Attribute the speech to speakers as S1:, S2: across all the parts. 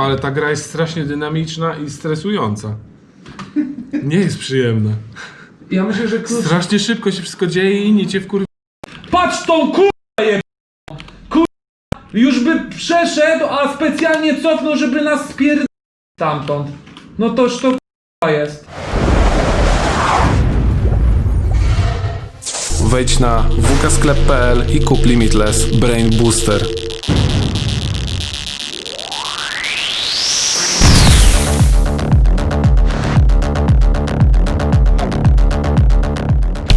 S1: Ale ta gra jest strasznie dynamiczna i stresująca. Nie jest przyjemna.
S2: Ja myślę, że klucz...
S1: Strasznie szybko się wszystko dzieje i inni cię wkur...
S2: Patrz tą kurwa je... Kurwa! Już by przeszedł, a specjalnie cofnął, żeby nas spierd... stamtąd. No toż to kurwa jest.
S1: Wejdź na wksklep.pl i kup Limitless Brain Booster.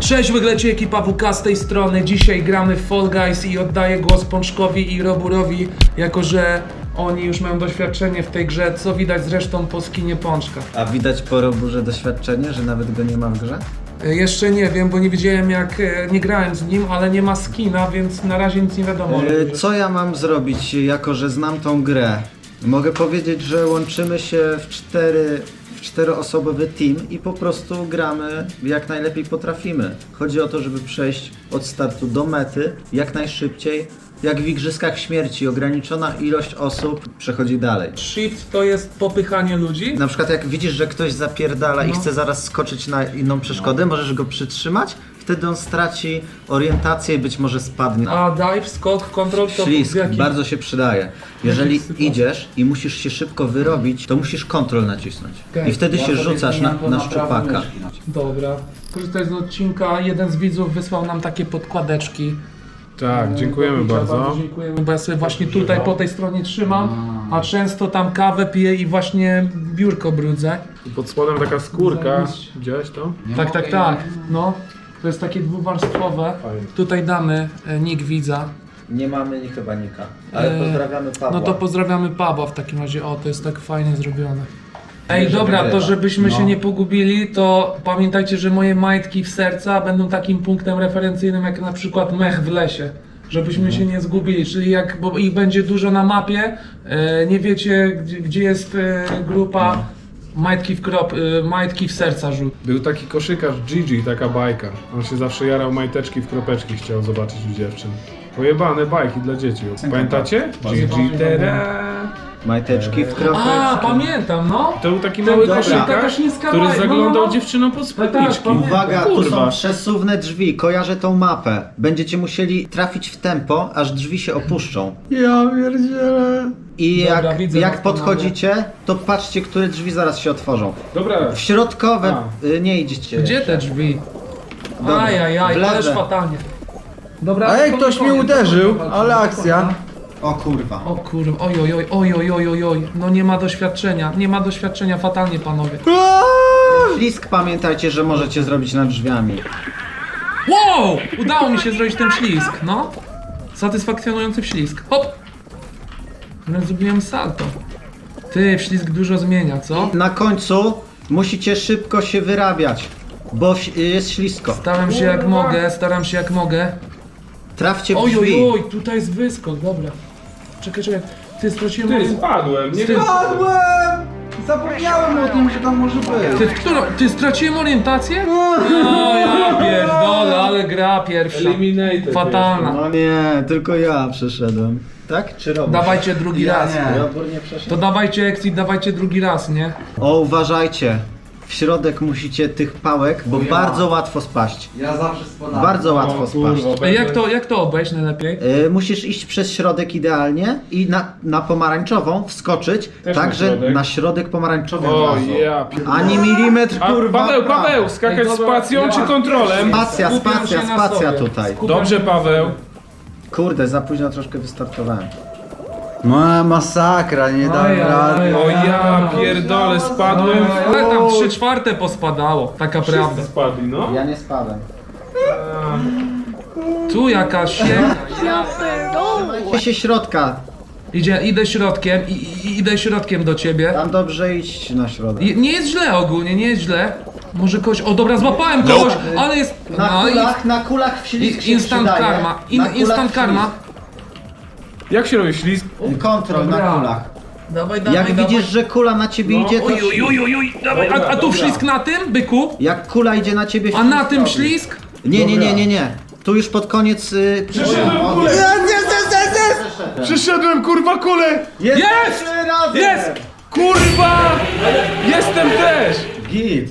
S2: Cześć, wyglecie ekipa WK z tej strony. Dzisiaj gramy w Fall Guys i oddaję głos Pączkowi i Roburowi, jako że oni już mają doświadczenie w tej grze, co widać zresztą po skinie Pączka.
S3: A widać po Roburze doświadczenie, że nawet go nie ma w grze?
S2: E, Jeszcze nie wiem, bo nie wiedziałem jak, e, nie grałem z nim, ale nie ma skina, więc na razie nic nie wiadomo.
S3: E. Co ja mam zrobić, jako że znam tą grę? Mogę powiedzieć, że łączymy się w cztery, w czteroosobowy team i po prostu gramy jak najlepiej potrafimy. Chodzi o to, żeby przejść od startu do mety jak najszybciej. Jak w Igrzyskach Śmierci, ograniczona ilość osób przechodzi dalej.
S2: Shift to jest popychanie ludzi.
S3: Na przykład jak widzisz, że ktoś zapierdala i
S2: No.
S3: chce zaraz skoczyć na inną przeszkodę, możesz go przytrzymać, wtedy on straci orientację i być może spadnie.
S2: A dive, skok, kontrol to
S3: Ślizg
S2: w jakim...
S3: bardzo się przydaje. Jeżeli
S2: sytuacji?
S3: idziesz i musisz się szybko wyrobić, to musisz kontrol nacisnąć.
S2: Okej.
S3: I wtedy się rzucasz na, na szczupaka.
S2: Dobra. Korzystając z odcinka, jeden z widzów wysłał nam takie podkładeczki.
S1: Tak, dziękujemy bardzo.
S2: Dziękujemy, bo ja sobie właśnie tutaj po tej stronie trzymam, a często tam kawę piję i właśnie biurko brudzę.
S1: I pod spodem taka skórka.
S2: Zajebiście.
S1: Widziałeś to?
S2: tak, tak, tak. No. To jest takie dwuwarstwowe.
S1: Fajnie.
S2: Tutaj damy e, nick widza.
S3: Nie mamy chyba nika. Ale
S2: E,
S3: pozdrawiamy Pawła.
S2: No to pozdrawiamy Pawła w takim razie. O, to jest tak fajnie zrobione. Ej, dobra, to
S3: wygrywa.
S2: żebyśmy się
S3: No.
S2: nie pogubili, to pamiętajcie, że moje majtki w serca będą takim punktem referencyjnym jak na przykład mech w lesie. Żebyśmy
S3: Mhm.
S2: się nie zgubili, czyli jak, bo ich będzie dużo na mapie, e, nie wiecie gdzie, gdzie jest e, grupa majtki w krop, e, majtki w serca rzut.
S1: Był taki koszykarz Gigi, taka bajka. On się zawsze jarał majteczki w kropeczki, chciał zobaczyć u dziewczyn. Pojebane bajki dla dzieci. Pamiętacie? Gigi Tera.
S3: Majteczki w kropeczki.
S2: A, pamiętam, no!
S1: To był taki mały
S3: dobra.
S2: Taka śliska
S1: który
S2: bajka, no,
S1: zaglądał
S2: no.
S1: dziewczynom pod
S2: tak,
S1: spódniczki.
S2: pamiętam.
S3: Uwaga, tu
S1: Kurwa.
S3: są przesuwne drzwi, kojarzę tą mapę. Będziecie musieli trafić w tempo, aż drzwi się opuszczą.
S1: Ja pierdzielę.
S3: I
S2: Dobra,
S3: jak,
S2: widzę
S3: jak
S2: panowie.
S3: podchodzicie, to patrzcie, które drzwi zaraz się otworzą.
S1: Dobra,
S3: W środkowe
S1: A.
S3: y, nie idziecie.
S2: Gdzie te drzwi?
S3: Dobra,
S2: Ajajaj,
S3: w lewe.
S2: ależ fatalnie. Dobra,
S4: A jak
S2: to
S4: ktoś
S2: koniec,
S4: mnie uderzył, ale akcja.
S3: O kurwa.
S2: O kurwa, oj oj oj oj oj oj oj oj no nie ma doświadczenia, nie ma doświadczenia fatalnie panowie.
S3: Ślisk pamiętajcie, że możecie zrobić nad drzwiami.
S2: Wow! Udało mi się zrobić ten ślizg, no. Satysfakcjonujący ślizg. Hop! Wręcz zrobiłem salto. Ty, ślizg dużo zmienia, co?
S3: Na końcu musicie szybko się wyrabiać, bo ś- jest ślisko.
S2: Staram się jak mogę, staram się jak mogę.
S3: Trafcie w
S2: Oj oj
S3: drzwi.
S2: oj, tutaj jest wyskok, dobra. Czekaj, czekaj. Ty straciłem
S1: ty spadłem, nie
S2: Ty-
S1: wiem.
S4: Padłem! Zapomniałem o tym, że tam może być.
S2: Ty, w którą? Ty straciłem orientację? No ja pierdolę, ale gra pierwsza.
S1: Eliminated.
S2: Fatalna.
S3: No nie, tylko ja przeszedłem. Tak? Czy Robur?
S2: Dawajcie drugi
S4: Ja
S2: raz.
S4: nie.
S3: Nie przeszedł?
S2: To dawajcie exit, dawajcie drugi raz, nie?
S3: O, uważajcie. W środek musicie tych pałek, bo
S4: ja.
S3: bardzo łatwo spaść.
S4: Ja zawsze spadam.
S3: Bardzo łatwo
S1: O,
S3: spaść.
S1: kurwa,
S2: Ej, jak to, jak to obejść najlepiej?
S3: Y, musisz iść przez środek idealnie i na, na pomarańczową wskoczyć,
S1: Też na
S3: tak że
S1: środek?
S3: na środek pomarańczowy od
S1: O
S3: razu.
S1: ja.
S3: Ani milimetr,
S1: A,
S3: kurwa.
S1: Paweł. Paweł, skakać
S2: Ej, dobra,
S1: spacją
S2: ja-
S1: czy kontrolem?
S3: Spacja,
S2: Skupiam
S3: spacja,
S2: na
S3: spacja
S2: sobie.
S3: tutaj.
S2: Skupiam
S1: Dobrze, Paweł.
S3: Kurde, za późno troszkę wystartowałem.
S4: No, masakra, nie dałem
S2: Oj, oj,
S4: rady.
S1: O ja pierdolę, spadłem.
S2: Ale tam trzy czwarte pospadało, taka prawda.
S1: Wszyscy spadli, no.
S3: Ja nie spadłem.
S2: Tu jakaś się...
S3: Ty się środka,
S2: Idzie, idę środkiem, i, i, idę środkiem do ciebie.
S3: tam dobrze iść na środek.
S2: I, nie jest źle ogólnie, nie jest źle. Może kogoś... O dobra, złapałem kogoś, ale jest...
S3: Na
S2: No i...
S3: kulach, na kulach w ślizg
S2: i
S3: się
S2: instant
S3: przydaje.
S2: karma, in,
S3: Na kulach
S2: instant
S3: w
S2: karma.
S1: Jak się robi ślizg?
S3: Kontrol na
S2: Dobra.
S3: kulach.
S2: Dawaj, dawaj,
S3: Jak
S2: dawaj.
S3: widzisz, że kula na ciebie
S1: No,
S3: idzie, to
S2: oj, oj, oj, oj, dawaj, a, a tu
S1: Dobra,
S2: ślizg na tym, byku?
S3: Jak kula idzie na ciebie,
S2: A na tym ślizg?
S3: Nie, nie, nie, nie, nie. Tu już pod koniec... Y...
S1: Przyszedłem.
S4: Jest, jest, jest, jest, jest!
S1: Przyszedłem, kurwa, kule!
S2: Jest!
S3: razem!
S2: Jest!
S1: Kurwa! Jestem też!
S3: Git.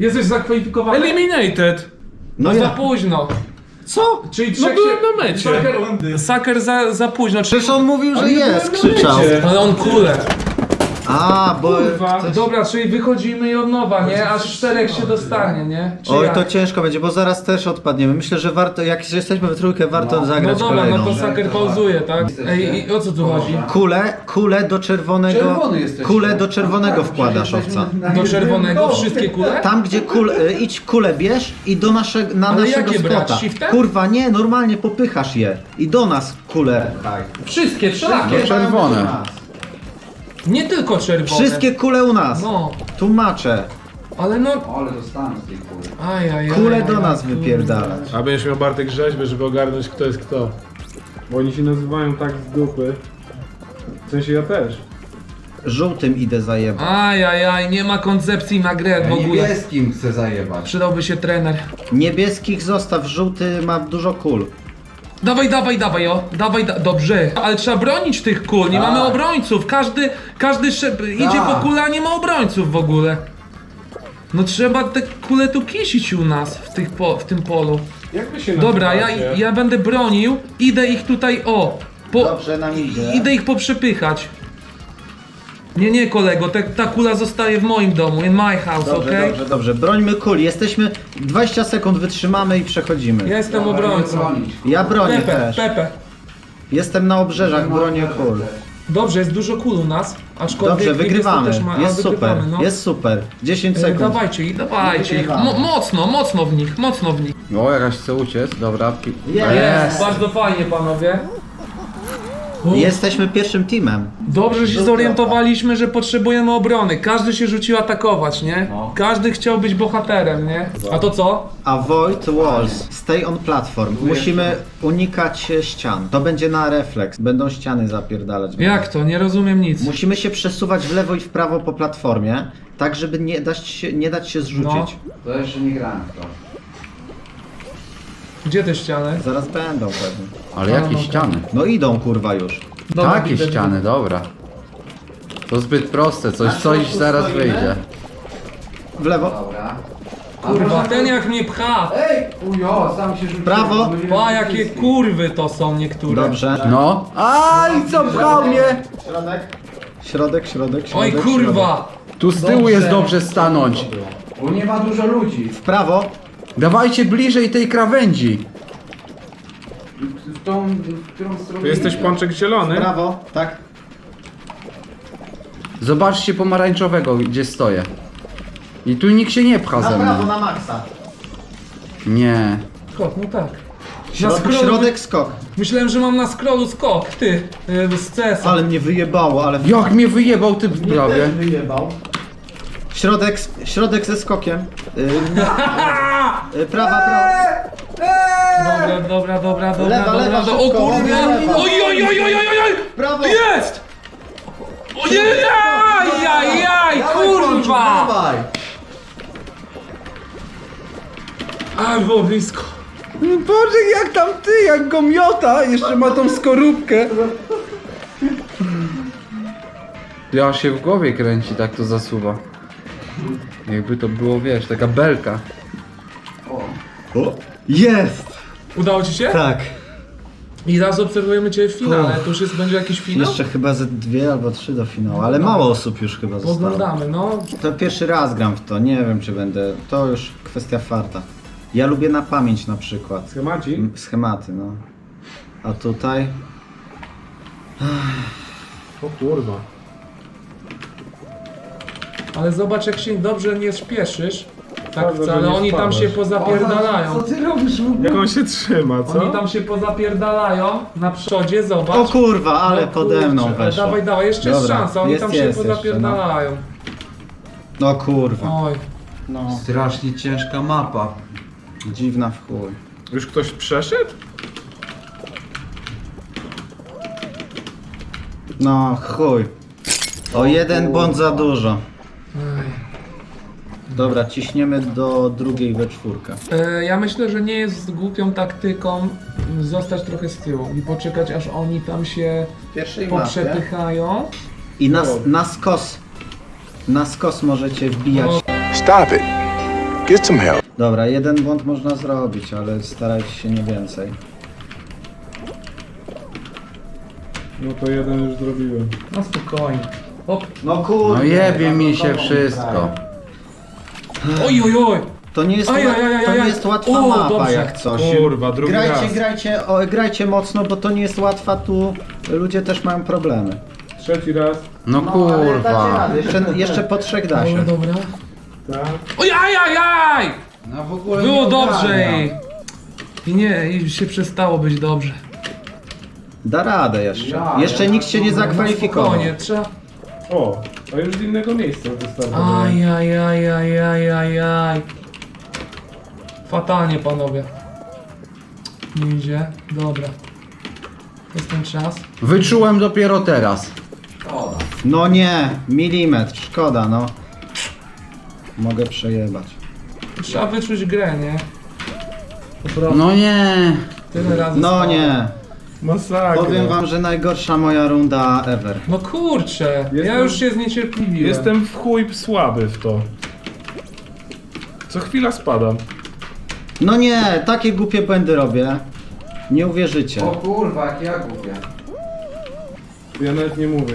S2: Jesteś zakwalifikowany?
S1: Eliminated!
S3: No
S2: Za
S3: ja.
S2: późno.
S1: Co?
S2: Czyli
S1: No
S2: trzech
S1: byłem na mecie.
S2: Saker, za, za późno. Czyli...
S3: Przecież on mówił, że jest, krzyczał.
S2: Ale on kule.
S3: A, bo...
S1: Kurwa.
S2: Dobra, czyli wychodzimy i od nowa, nie? Aż czterech się dostanie, nie? Czy
S3: Oj,
S2: jak?
S3: to ciężko będzie, bo zaraz też odpadniemy. Myślę, że warto, jak jesteśmy w trójkę, warto
S2: No
S3: zagrać
S2: dobra,
S3: kolejną.
S2: no to saker pauzuje, tak? Ej, i o co tu chodzi?
S3: Kulę, kulę do czerwonego.
S4: Czerwony jesteś.
S3: Kulę do czerwonego wkładasz owca.
S2: Do czerwonego wszystkie kule?
S3: Tam gdzie kul, y, idź kulę bierz i do naszego, na
S2: Ale
S3: naszego
S2: jakie brać? Shiftem?
S3: Kurwa, nie, normalnie popychasz je. I do nas kulę.
S2: Wszystkie, wszelakie.
S5: Czerwone.
S2: Nie tylko czerwone.
S3: Wszystkie kule u nas.
S2: No,
S3: Tłumaczę.
S2: ale no...
S4: Ale dostałem z tej kuli.
S2: Ajajaj.
S3: Kule do nas wypierdalać.
S1: A będziesz miał Bartek rzeźbę, żeby ogarnąć kto jest kto. Bo oni się nazywają tak z dupy. W sensie ja też.
S3: Żółtym idę zajebać.
S2: Ajajaj, nie ma koncepcji na grę w ogóle.
S4: Niebieskim chcę zajebać.
S2: Przydałby się trener.
S3: Niebieskich zostaw, żółty ma dużo kul.
S2: Dawaj, dawaj, dawaj, o. Dawaj, da dobrze. Ale trzeba bronić tych kul, nie
S4: Tak.
S2: mamy obrońców. Każdy, każdy idzie po kulę, a nie ma obrońców w ogóle. No trzeba te kule tu kisić u nas w, tych po, w tym polu.
S1: Jak wy się
S2: Dobra, ja,
S1: nazywacie?
S2: ja będę bronił, idę ich tutaj, o. Po,
S3: Dobrze nam idzie.
S2: Idę ich poprzepychać. Nie, nie kolego, te, ta kula zostaje w moim domu, in my house,
S3: Dobrze,
S2: okej?
S3: dobrze, dobrze. Brońmy kuli. Jesteśmy 20 sekund wytrzymamy i przechodzimy.
S2: Ja jestem obrońcą.
S3: Ja bronię
S2: Pepe,
S3: też.
S2: Pepe.
S3: Jestem na obrzeżach, bronię kul.
S2: Dobrze, jest dużo kul u nas, aczkolwiek
S3: Dobrze,
S2: niebiesko
S3: wygrywamy.
S2: też ma, a
S3: Jest super,
S2: wygrywamy, no.
S3: jest super. 10
S2: E,
S3: sekund.
S2: Dawajcie ich, dawajcie ich. Mo mocno, mocno w nich, mocno w nich.
S5: O, jakaś chce uciec, dobra. pi-
S2: Jest, bardzo fajnie panowie.
S3: Jesteśmy pierwszym teamem.
S2: Dobrze się zorientowaliśmy, że potrzebujemy obrony. Każdy się rzucił atakować, nie?
S3: No.
S2: Każdy chciał być bohaterem, nie? A to co?
S3: Avoid walls. Stay on platform. Musimy unikać e, ścian. To będzie na refleks. Będą ściany zapierdalać.
S2: Jak to? Nie rozumiem nic.
S3: Musimy się przesuwać w lewo i w prawo po platformie, tak żeby nie dać się, nie dać się zrzucić.
S2: No.
S4: To jeszcze nie grałem w to.
S2: Gdzie te ściany?
S3: Zaraz będą pewnie.
S5: Ale jakie ściany?
S3: No idą kurwa już.
S2: Dobra,
S5: Takie
S2: widzę,
S5: ściany, dobra. To zbyt proste, coś, coś zaraz wyjdzie.
S3: W lewo.
S4: Dobra.
S2: Kurwa, ten jak mnie pcha!
S4: Ej! Ujo, sam się rzuciłem.
S3: Prawo.
S2: Pa, jakie kurwy to są niektóre.
S3: Dobrze.
S5: No. Aj, co pchał mnie?
S3: Środek. Środek, środek,
S2: Oj
S3: środek.
S2: kurwa!
S5: Tu z tyłu jest dobrze stanąć.
S4: Bo nie ma dużo ludzi.
S3: W prawo.
S5: Dawajcie bliżej tej krawędzi.
S4: W tą, w którą stronę
S1: Tu jesteś pączek zielony?
S3: prawo. Tak.
S5: Zobaczcie pomarańczowego, gdzie stoję. I tu nikt się nie pcha
S3: Na
S5: ze
S3: prawo,
S5: mną.
S3: na maksa.
S5: Nie.
S2: Skok, no tak. Na
S3: Środek,
S2: scrollu,
S3: środek skok.
S2: Myślałem, że mam na scrollu skok, ty, yy, z CS.
S3: Ale mnie wyjebało, ale...
S5: Jak mnie wyjebał ty prawie.
S3: wyjebał. Środek, środek ze skokiem. Yy, prawa, prawa.
S2: Dobra, dobra, dobra, dobra,
S3: Lewa,
S2: dobra,
S3: lewa,
S2: do- O
S3: szybko,
S2: kurde!
S3: lewa.
S2: Oj, oj, oj, oj, oj, oj!
S3: Prawo.
S2: Jest! Ojej, jaj, jaj, kurwa!
S3: Dawaj.
S2: A, było blisko.
S5: Boże, jak tam ty, jak go miota, jeszcze ma tą skorupkę. Ja się w głowie kręci, tak to zasuwa. Jakby to było, wiesz, taka belka.
S3: O, Jest!
S2: Udało ci się?
S3: Tak.
S2: I teraz obserwujemy cię w finale. To już jest, będzie jakiś finał?
S3: Jeszcze chyba ze dwie albo trzy do finału, ale mało osób już chyba zostało.
S2: Oglądamy, no.
S3: To pierwszy raz gram w to, nie wiem czy będę. To już kwestia farta. Ja lubię na pamięć na przykład.
S1: Schemaci?
S3: M- Schematy, no. A tutaj?
S1: O kurwa.
S2: Ale zobacz, jak się dobrze nie śpieszysz. Tak
S1: że
S2: wcale,
S1: nie
S2: oni tam
S1: spadasz.
S2: się pozapierdalają.
S4: Co ty robisz w ogóle?
S1: Jak on się trzyma, co?
S2: Oni tam się pozapierdalają na przodzie, zobacz.
S3: O kurwa, ale
S2: No
S3: pode mną
S2: kurczę,
S3: weszło.
S2: Dawaj, dawaj, jeszcze jest
S3: Dobra,
S2: szansa, oni
S3: jest,
S2: tam się
S3: jest jeszcze,
S2: pozapierdalają.
S3: No kurwa.
S2: Oj.
S3: No.
S4: Strasznie ciężka mapa.
S3: Dziwna w chuj.
S1: Już ktoś przeszedł?
S3: No chuj. O jeden błąd za dużo.
S2: Ej.
S3: Dobra, ciśniemy do drugiej we czwórkę.
S2: E, ja myślę, że nie jest głupią taktyką zostać trochę z tyłu i poczekać aż oni tam się
S3: W pierwszej
S2: poprzepychają.
S3: I na, na skos. Na skos możecie wbijać.
S2: O.
S6: Stop it. Get some help.
S3: Dobra, jeden błąd można zrobić, ale starajcie się nie więcej.
S1: No to jeden już zrobiłem.
S2: No spokojnie. Hop.
S3: No kurde.
S5: No jebie mi się wszystko.
S2: Oj, oj, oj.
S3: To nie jest,
S2: Aj, aj, aj,
S3: to
S2: aj,
S3: nie
S2: aj.
S3: jest łatwa
S2: O,
S3: mapa
S2: dobrze.
S3: jak coś.
S1: Kurwa, drugi
S3: grajcie,
S1: raz.
S3: grajcie, o, grajcie mocno, bo to nie jest łatwa, tu ludzie też mają problemy.
S1: Trzeci raz.
S5: No kurwa.
S3: Jeszcze, jeszcze po trzech da się.
S2: Dobra, dobra.
S1: Tak.
S2: Oj, aj, aj, aj!
S5: No w ogóle
S2: Było
S5: nie
S2: dobrze
S5: ogarniam.
S2: i... I nie, i się przestało być dobrze.
S3: Da radę jeszcze. Jeszcze nikt się nie zakwalifikował.
S2: Spokojnie, trzeba...
S1: O, a już z innego miejsca wystartowałem.
S2: Aj, aj, aj, aj, aj, aj, aj. Fatalnie, panowie. Nie idzie. Dobra. Jest ten czas.
S5: Wyczułem dopiero teraz.
S3: No nie, milimetr, szkoda no. Mogę przejebać.
S2: Trzeba wyczuć grę, nie? Po prostu
S5: No nie.
S2: tyle razy
S3: No
S2: spadłem.
S3: nie,
S1: Masakra.
S3: powiem wam, że najgorsza moja runda ever.
S2: No kurczę, ja
S1: Jestem-
S2: już się zniecierpliwiłem.
S1: Jestem w chuj słaby w to. Co chwila spadam.
S3: No nie, takie głupie błędy robię. Nie uwierzycie.
S5: kurwa, jak ja głupia.
S1: Ja nawet nie mówię.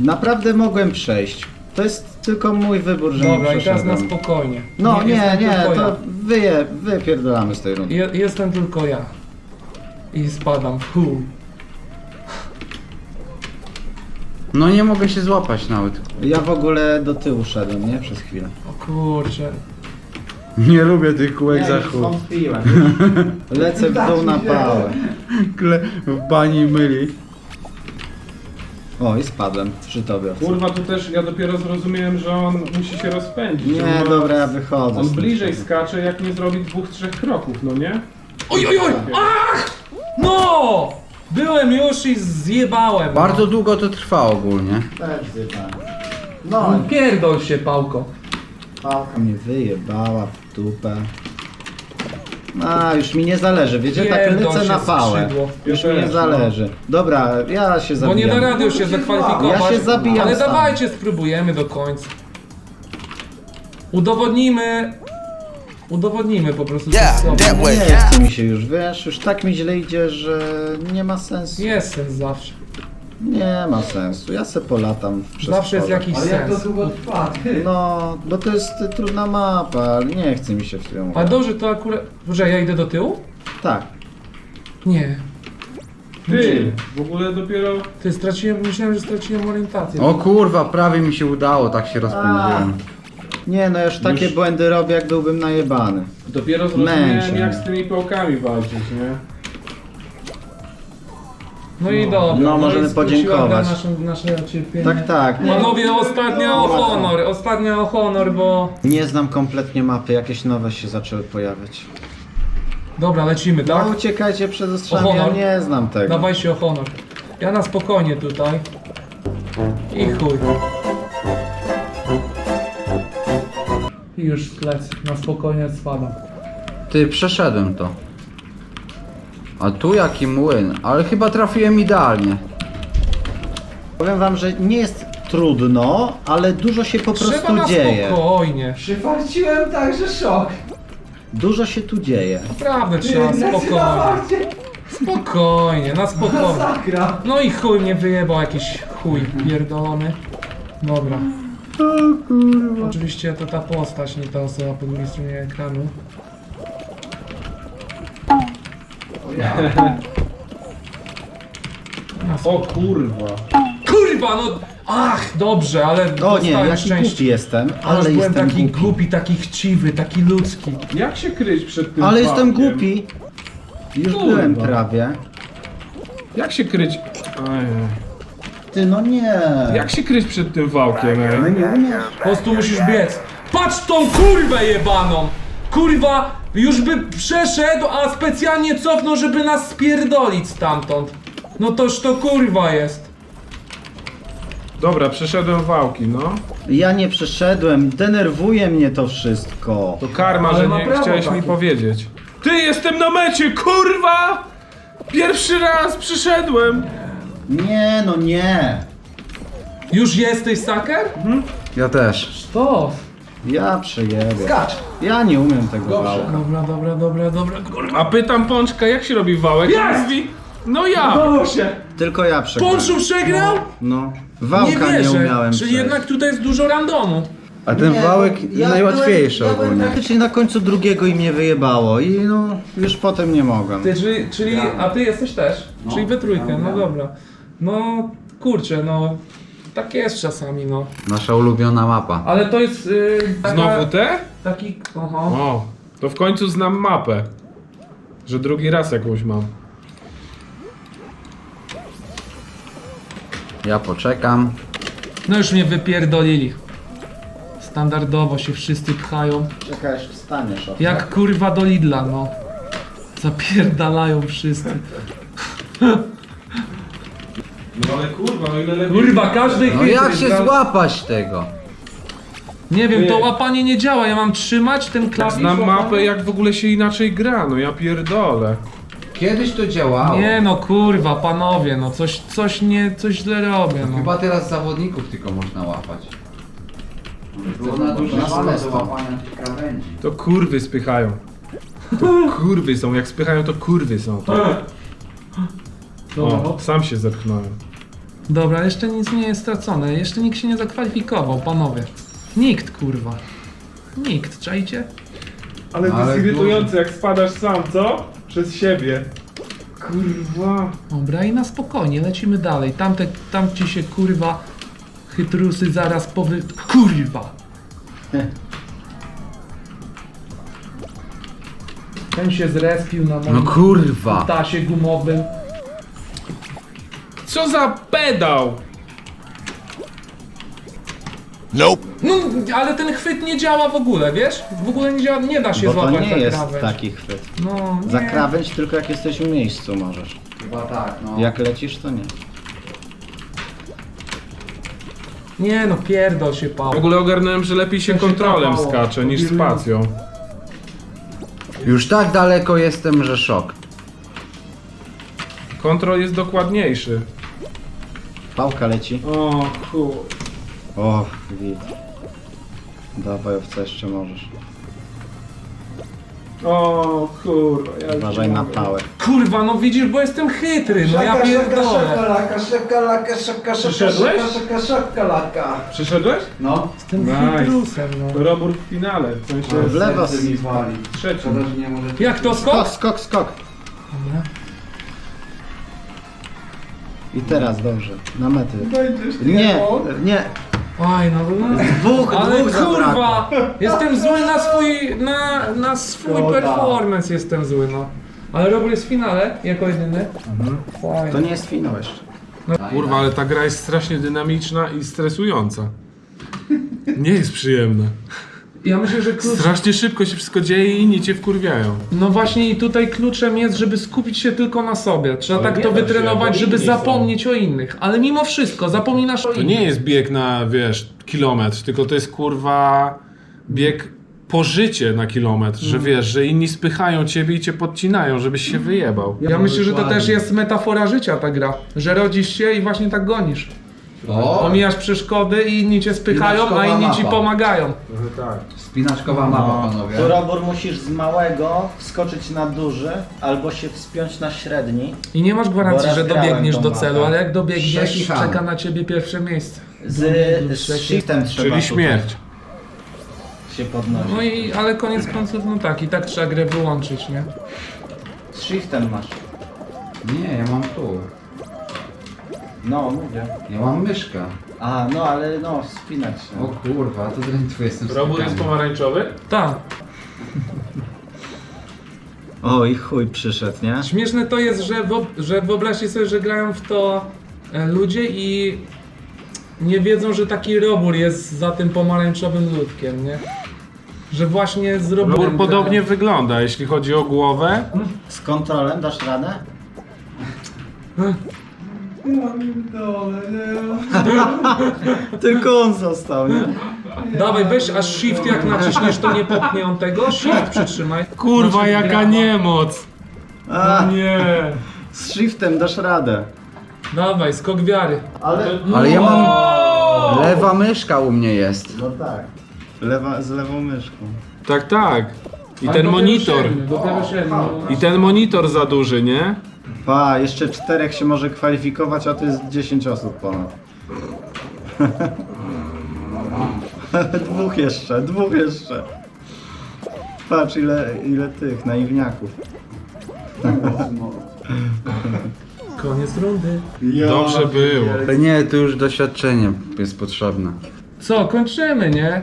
S3: Naprawdę mogłem przejść. To jest tylko mój wybór, że
S2: Dobra,
S3: nie
S2: i teraz na
S3: przeszedłem.
S2: spokojnie.
S3: No nie,
S2: jestem
S3: nie,
S2: tylko
S3: to
S2: ja.
S3: wy je, wypierdolamy z tej rundy.
S2: Je, jestem tylko ja. I spadam. Fu.
S5: No nie mogę się złapać nawet.
S3: Ja w ogóle do tyłu szedłem, nie? Przez chwilę.
S2: O kurczę.
S5: Nie lubię tych kółek za chuj.
S3: wątpiłem. Lecę w dół na pałę.
S5: Kle w bani myli.
S3: O, i spadłem przy tobie.
S1: Kurwa, tu też ja dopiero zrozumiałem, że on musi się rozpędzić.
S3: Nie,
S1: On
S3: dobra, ja wychodzę.
S1: On
S3: stąd.
S1: bliżej skacze, jak nie zrobi dwóch, trzech kroków, no nie?
S2: Oj, oj, oj! Ach! No! Byłem już i zjebałem.
S5: Bardzo długo to trwa ogólnie.
S3: Też zjebałem.
S2: No,
S3: No,
S2: pierdol się, pałko.
S3: pałka mnie wyjebała w dupę. A, już mi nie zależy, wiecie, tak
S2: Pierdol
S3: lecę
S2: się
S3: na pałę.
S2: skrzydło.
S3: Już
S1: Ja
S3: mi nie
S1: też,
S3: zależy. Dobra, ja się
S2: Bo
S3: zabijam.
S2: nie da rady już się zakwalifikować.
S3: Ja się zabijam
S2: Ale
S3: sam.
S2: dawajcie, spróbujemy do końca. Udowodnimy... Udowodnimy po prostu
S6: Yeah,
S2: sobie.
S6: that way.
S3: Nie chce mi się już, wiesz, już tak mi źle idzie, że nie ma sensu.
S2: Jest sens zawsze.
S3: Nie ma sensu, ja se polatam przez
S2: Zawsze jest
S3: pole.
S2: jakiś sens.
S5: długo trwa?
S3: No, bo to jest y, trudna mapa, ale nie chce mi się w tym.
S2: Ale dobrze, to akurat... Że ja idę do tyłu?
S3: Tak.
S2: Nie.
S1: Ty, w ogóle dopiero...
S2: Ty straciłem, myślałem, że straciłem orientację.
S5: O kurwa, prawie mi się udało, tak się rozpędziłem.
S3: Nie, no już takie
S1: Już-
S3: błędy robię, jak byłbym najebany.
S1: Dopiero zrozumiałem,
S3: Męczę.
S1: jak z tymi pałkami walczyć, nie?
S2: No i dobra.
S3: No, możemy
S2: i skróciła
S3: podziękować.
S2: Nasze, nasze cierpienie.
S3: Tak, tak. Nie,
S2: Panowie, ostatnia o honor, ostatnia o honor, bo...
S3: nie znam kompletnie mapy, jakieś nowe się zaczęły pojawiać.
S2: Dobra, lecimy,
S3: No
S2: tak?
S3: uciekajcie przed ostrzami, ja
S2: honor.
S3: nie znam tego.
S2: Dawaj się o honor. Ja na spokojnie tutaj. I chuj. I już plec, na spokojnie spadam.
S5: Ty, przeszedłem to. A tu jaki młyn, ale chyba trafiłem idealnie.
S3: Powiem wam, że nie jest trudno, ale dużo się po
S2: Trzeba
S3: prostu
S2: na
S3: dzieje.
S2: spokojnie.
S5: Przyfarciłem tak, że szok.
S3: Dużo się tu dzieje.
S2: Naprawdę trzeba spokojnie. Spokojnie, na spokojnie. No i chuj mnie wyjebał jakiś chuj pierdolony. Dobra. Oczywiście to ta postać, nie ta osoba po drugiej stronie ekranu.
S1: O kurwa.
S2: Kurwa, no... Ach, dobrze, ale
S3: O nie,
S2: dostałem
S3: jaki
S2: szczęście.
S3: jestem,
S2: Ale
S3: ale
S2: byłem
S3: jestem
S2: taki
S3: głupi.
S2: głupi, taki chciwy, taki ludzki.
S1: Jak się kryć przed tym
S3: Ale jestem głupi. Już
S1: Kurwa.
S3: byłem prawie.
S1: Jak się kryć... Ojej.
S3: Ty, no nie.
S1: Jak się kryć przed tym wałkiem, ej?
S3: No nie umiesz.
S2: Po prostu musisz biec. Patrz tą kurwę jebaną! Kurwa, już by przeszedł, a specjalnie cofnął, żeby nas spierdolić stamtąd. No toż to kurwa jest.
S1: Dobra, przeszedłem wałki, no.
S3: Ja nie przeszedłem, denerwuje mnie to wszystko.
S1: To karma,
S2: Ale
S1: że
S2: ma
S1: nie
S2: prawo
S1: chciałeś mi
S2: takie.
S1: powiedzieć. Ty, jestem na mecie, kurwa! Pierwszy raz przyszedłem!
S3: Nie, no nie.
S2: Już jesteś saker?
S5: Ja też.
S2: To.
S3: Ja przejebię.
S4: Skacz!
S3: Ja nie umiem tego wałka.
S2: Dobra, dobra, dobra, dobra. Kurwa.
S1: A pytam Pączka, jak się robi wałek?
S2: Jest!
S1: Mówi, no ja!
S2: Udało się.
S3: Tylko ja przegrałem.
S2: Pączu przegrał?
S3: No.
S2: Nie
S3: Wałka nie,
S2: wierzę.
S3: umiałem
S2: Czyli
S3: przejść.
S2: jednak tutaj jest dużo randomu.
S5: A ten
S3: Nie,
S5: wałek
S3: no, ja
S5: najłatwiejszy
S3: byłem, Ja byłem
S5: ogólnie.
S3: praktycznie na końcu drugiego i mnie wyjebało i no, już potem nie mogłem.
S2: Ty, czyli, czyli, a ty jesteś też? czyli we trójkę, no dobra. No kurczę, no tak jest czasami, no.
S5: Nasza ulubiona mapa.
S2: Ale to jest yy, taka,
S1: Znowu te?
S2: taki, oho.
S1: O, to w końcu znam mapę. Że drugi raz jakąś mam.
S5: Ja poczekam.
S2: No już mnie wypierdolili. Standardowo się wszyscy pchają.
S3: Czekaj, aż wstaniesz. o.
S2: Jak kurwa do Lidla, no. Zapierdalają wszyscy.
S1: No ale kurwa, no ile lepiej...
S2: Kurwa, każdy
S5: No
S2: chytry,
S5: jak się złapać tego?
S2: Nie wiem, to
S1: Nie.
S2: łapanie nie działa, ja mam trzymać ten klawisz
S1: Znam
S2: łapany?
S1: mapę, jak w ogóle się inaczej gra, no ja pierdolę.
S5: Kiedyś to działało.
S2: Nie no kurwa, panowie, no coś, coś nie, coś źle robię, no.
S5: Chyba teraz zawodników tylko można łapać. To na duże fale do łapania tych krawędzi.
S1: To kurwy spychają. To kurwy są, jak spychają to kurwy są. O, sam się zepchnąłem.
S2: Dobra, jeszcze nic nie jest stracone, jeszcze nikt się nie zakwalifikował, panowie. Nikt, kurwa. Nikt, czajcie?
S1: Ale
S5: to jest irytujące,
S1: jak spadasz sam, co? Przez siebie. Kurwa.
S2: Dobra, i na spokojnie, lecimy dalej. Tamte, tamci się, kurwa, chytrusy zaraz powy... Kurwa! Ten się zrespił na moim
S5: No kurwa.
S2: tasie gumowym.
S1: Co za pedał!
S6: Nope.
S2: No, ale ten chwyt nie działa w ogóle, wiesz? W ogóle nie działa, nie da się
S3: Bo
S2: złapać
S3: to nie
S2: za
S3: jest
S2: krawędź.
S3: taki chwyt.
S2: No,
S3: Za
S2: nie.
S3: krawędź tylko jak jesteś w miejscu możesz.
S5: Chyba tak, no.
S3: Jak lecisz to nie.
S2: Nie no, pierdol się,
S1: W
S2: Paweł.
S1: ogóle ogarnąłem, że lepiej się kontrolem
S2: kapało.
S1: skacze niż spacją.
S5: Już tak daleko jestem, że szok.
S1: Kontrol jest dokładniejszy.
S3: Pałka leci.
S1: O kur...
S3: O, git. Dawaj owca jeszcze możesz.
S1: O kurwa. Ja już
S3: Uważaj
S1: nie
S3: na
S1: mogę.
S3: pałę.
S2: Kurwa, no widzisz, bo jestem chytry, no ja
S4: Szaka, szaka,
S2: pierdolę.
S4: szaka, laka, szaka, laka, szaka, szaka,
S1: Przyszedłeś?
S4: szaka, szaka, szaka, laka.
S1: Przyszedłeś?
S5: No.
S2: Jestem
S1: Nice.
S2: chytrusem, no.
S1: To Robur w finale. W sensie
S3: W lewo.
S5: Serce mi wali.
S1: trzeci.
S5: Szkoda, że nie możecie...
S2: Jak to
S3: Skok,
S2: skok?
S3: skok, skok.
S2: Dobra.
S3: I teraz dobrze. Na mety.
S1: Będziesz
S3: Nie, nie.
S2: Oj, no, no.
S3: Dwóch,
S2: Ale
S3: dwóch zabrakło.
S2: kurwa! Jestem zły na swój, na, na swój
S3: Szkoda.
S2: performance jestem zły, no. Ale Robur jest w finale, jako jedyny. Fajnie.
S3: To nie jest finał jeszcze.
S1: Kurwa, ale ta gra jest strasznie dynamiczna i stresująca. Nie jest przyjemna.
S2: Ja myślę, że klucz...
S1: Strasznie szybko się wszystko dzieje i inni cię wkurwiają.
S2: No właśnie i tutaj kluczem jest, żeby skupić się tylko na sobie. Trzeba
S1: Ale
S2: tak to
S1: się,
S2: wytrenować,
S1: bo
S2: żeby zapomnieć o innych. Ale mimo wszystko, zapominasz o
S1: To
S2: innych.
S1: nie jest bieg na, wiesz, kilometr, tylko to jest kurwa bieg po życie na kilometr, że wiesz, że inni spychają ciebie i cię podcinają, żebyś się wyjebał.
S2: Ja myślę, że to też jest metafora życia ta gra. Że rodzisz się i właśnie tak gonisz.
S5: O!
S2: Pomijasz przeszkody i inni cię spychają, a
S5: Spinaczkowa
S2: inni ci
S5: mapa.
S2: pomagają.
S1: tak.
S5: Spinaczkowa mapa, panowie.
S3: Tu robór musisz z małego wskoczyć na duży, albo się wspiąć na średni.
S2: I nie masz gwarancji,
S3: Bo
S2: że
S3: raz grałem
S2: dobiegniesz
S3: tą
S2: do
S3: mapę.
S2: celu, ale jak dobiegniesz, czeka na ciebie pierwsze miejsce.
S3: Z, z shiftem trzeba
S1: Czyli
S3: tutaj
S1: śmierć.
S3: się podnosić.
S2: No i, ale koniec końców, no tak, i tak trzeba grę wyłączyć, nie?
S3: Z shiftem masz.
S5: Nie, ja mam tu.
S3: No, mówię.
S5: Ja mam myszkę.
S3: A, no ale no, spinać się.
S5: O kurwa, to drętwy jestem
S1: Robór jest
S5: skakany.
S1: pomarańczowy?
S2: Tak.
S3: O, i chuj przyszedł, nie?
S2: Śmieszne to jest, że, wyob- że wyobraźcie sobie, że grają w to e, ludzie i nie wiedzą, że taki robór jest za tym pomarańczowym ludkiem, nie? Że właśnie z roborem
S1: Robór podobnie wygląda, jeśli chodzi o głowę.
S3: Z kontrolem dasz radę? Tylko on został, nie?
S2: Dawaj, weź aż shift jak naciśniesz, to nie popchnie on tego. Shift przytrzymaj.
S1: Kurwa,
S2: Znaczy,
S1: jaka niemoc!
S3: A,
S1: O nie!
S3: z shiftem dasz radę.
S2: Dawaj, skok wiary.
S3: Ale...
S5: Ale ja mam... Lewa myszka u mnie jest.
S3: No tak. Lewa, z lewą myszką.
S1: Tak, tak. I
S2: Ale
S1: ten monitor.
S2: siedmiu.
S1: I ten monitor za duży, nie?
S3: Pa, jeszcze czterech się może kwalifikować, a to jest 10 osób ponad. dwóch jeszcze, dwóch jeszcze. Patrz ile, ile tych naiwniaków.
S2: Koniec rundy.
S1: Dobrze było.
S5: Ale nie, tu już doświadczenie jest potrzebne.
S2: Co, kończymy, nie?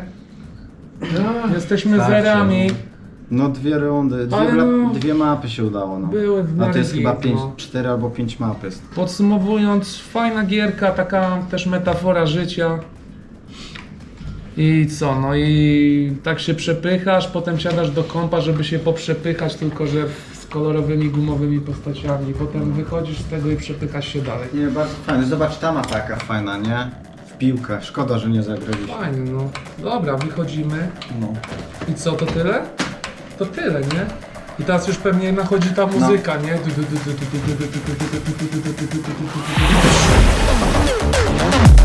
S2: Jesteśmy
S3: Tak,
S2: zerami.
S3: No dwie rundy, dwie,
S2: Ale no-
S3: dwie mapy się udało. No.
S2: Były w
S3: A to
S2: miarę
S3: jest chyba pięć,
S2: no.
S3: cztery albo pięć map jest.
S2: Podsumowując, fajna gierka, taka też metafora życia. I co, no i tak się przepychasz, potem siadasz do kompa, żeby się poprzepychać, tylko że w- z kolorowymi, gumowymi postaciami. Potem wychodzisz z tego i przepychasz się dalej.
S3: Nie, bardzo fajny. Zobacz, ta mapa jaka fajna, nie? W piłkę. Szkoda, że nie zagraliśmy.
S2: Fajnie, no. Dobra, wychodzimy.
S3: No.
S2: I co, to tyle? to tyle, nie? I teraz już pewnie nachodzi ta muzyka, nie? Du- du- du- du- du- du- du- du- du- du- du- du- du- du- du- du- du- du- du-